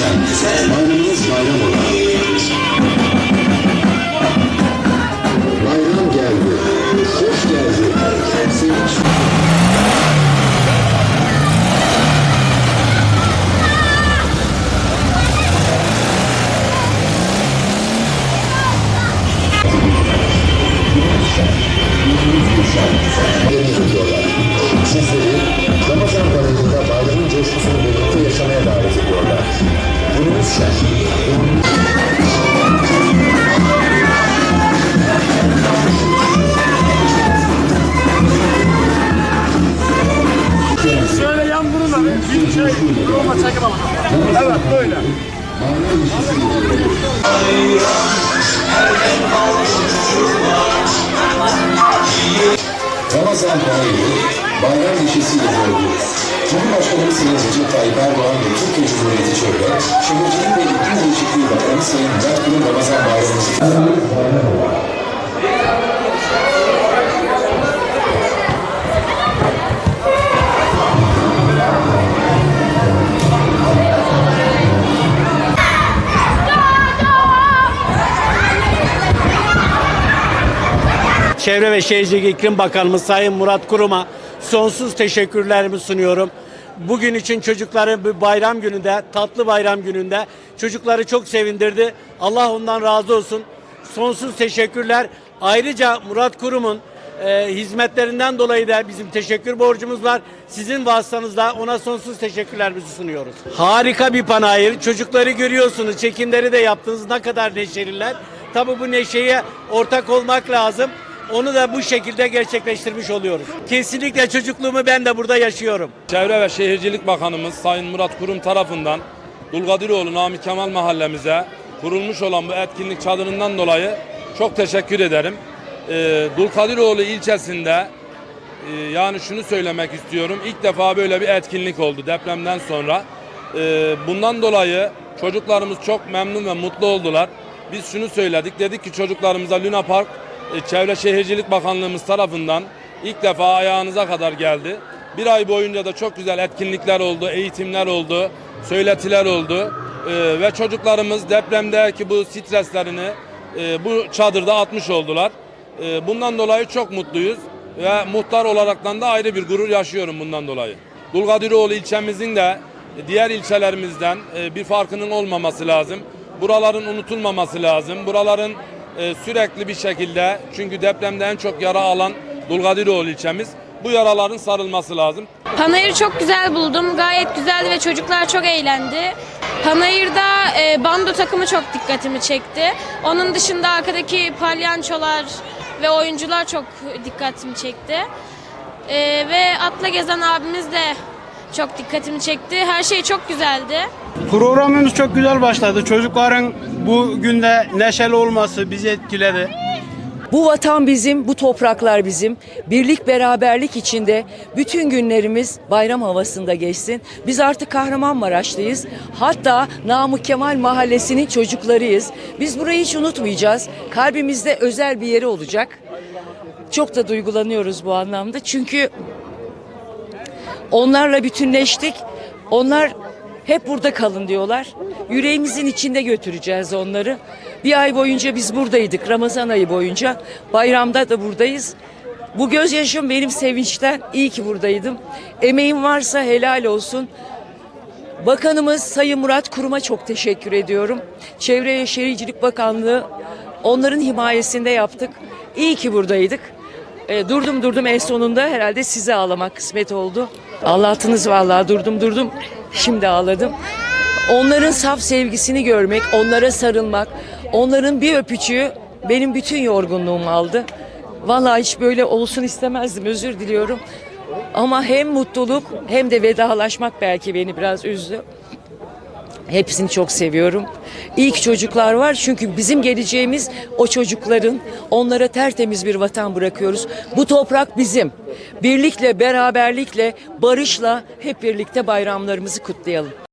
şen. Bayramınız bayram ola. Evet böyle. Ramazan bayramı bayram neşesiyle doğuyoruz. Cumhurbaşkanımız Recep Tayyip Erdoğan ve Türkiye Cumhuriyeti Çevre, Şehircilik ve İklim Değişikliği Bakanı Sayın Murat Kurum Ramazan bayramımızı Çevre ve Şehircilik İklim Bakanımız Sayın Murat Kurum'a sonsuz teşekkürlerimi sunuyorum. Bugün için çocukları bayram gününde, tatlı bayram gününde çocukları çok sevindirdi. Allah ondan razı olsun. Sonsuz teşekkürler. Ayrıca Murat Kurum'un e, hizmetlerinden dolayı da bizim teşekkür borcumuz var. Sizin vasıtanızla ona sonsuz teşekkürlerimizi sunuyoruz. Harika bir panayır. Çocukları görüyorsunuz. Çekimleri de yaptınız. Ne kadar neşeliler. Tabii bu neşeye ortak olmak lazım. Onu da bu şekilde gerçekleştirmiş oluyoruz. Kesinlikle çocukluğumu ben de burada yaşıyorum. Çevre ve Şehircilik Bakanımız Sayın Murat Kurum tarafından Dulgadiroğlu Nami Kemal mahallemize kurulmuş olan bu etkinlik çadırından dolayı çok teşekkür ederim. Ee, Dulkadiroğlu ilçesinde e, yani şunu söylemek istiyorum. İlk defa böyle bir etkinlik oldu depremden sonra. Ee, bundan dolayı çocuklarımız çok memnun ve mutlu oldular. Biz şunu söyledik. Dedik ki çocuklarımıza Luna Park e, Çevre Şehircilik Bakanlığımız tarafından ilk defa ayağınıza kadar geldi. Bir ay boyunca da çok güzel etkinlikler oldu, eğitimler oldu, söyletiler oldu. Ee, ve çocuklarımız depremdeki bu streslerini e, bu çadırda atmış oldular. Ee, bundan dolayı çok mutluyuz ve muhtar olaraktan da ayrı bir gurur yaşıyorum bundan dolayı. Dulgadiroğlu ilçemizin de diğer ilçelerimizden e, bir farkının olmaması lazım. Buraların unutulmaması lazım. Buraların e, sürekli bir şekilde çünkü depremde en çok yara alan Dulgadiroğlu ilçemiz. Bu yaraların sarılması lazım. Panayır'ı çok güzel buldum. Gayet güzeldi ve çocuklar çok eğlendi. Panayır'da e, bando takımı çok dikkatimi çekti. Onun dışında arkadaki palyançolar ve oyuncular çok dikkatimi çekti. E, ve atla gezen abimiz de çok dikkatimi çekti. Her şey çok güzeldi. Programımız çok güzel başladı. Çocukların bu günde neşeli olması bizi etkiledi. Bu vatan bizim, bu topraklar bizim. Birlik beraberlik içinde bütün günlerimiz bayram havasında geçsin. Biz artık Kahramanmaraşlıyız. Hatta Namık Kemal Mahallesi'nin çocuklarıyız. Biz burayı hiç unutmayacağız. Kalbimizde özel bir yeri olacak. Çok da duygulanıyoruz bu anlamda. Çünkü onlarla bütünleştik. Onlar hep burada kalın diyorlar. Yüreğimizin içinde götüreceğiz onları. Bir ay boyunca biz buradaydık. Ramazan ayı boyunca. Bayramda da buradayız. Bu gözyaşım benim sevinçten. İyi ki buradaydım. Emeğim varsa helal olsun. Bakanımız Sayın Murat Kurum'a çok teşekkür ediyorum. Çevre ve Şehircilik Bakanlığı onların himayesinde yaptık. İyi ki buradaydık. E, durdum durdum en sonunda herhalde size ağlamak kısmet oldu. Ağlattınız vallahi durdum durdum. Şimdi ağladım. Onların saf sevgisini görmek, onlara sarılmak, onların bir öpücüğü benim bütün yorgunluğumu aldı. Vallahi hiç böyle olsun istemezdim özür diliyorum. Ama hem mutluluk hem de vedalaşmak belki beni biraz üzdü. Hepsini çok seviyorum. İyi ki çocuklar var çünkü bizim geleceğimiz o çocukların onlara tertemiz bir vatan bırakıyoruz. Bu toprak bizim. Birlikle, beraberlikle, barışla hep birlikte bayramlarımızı kutlayalım.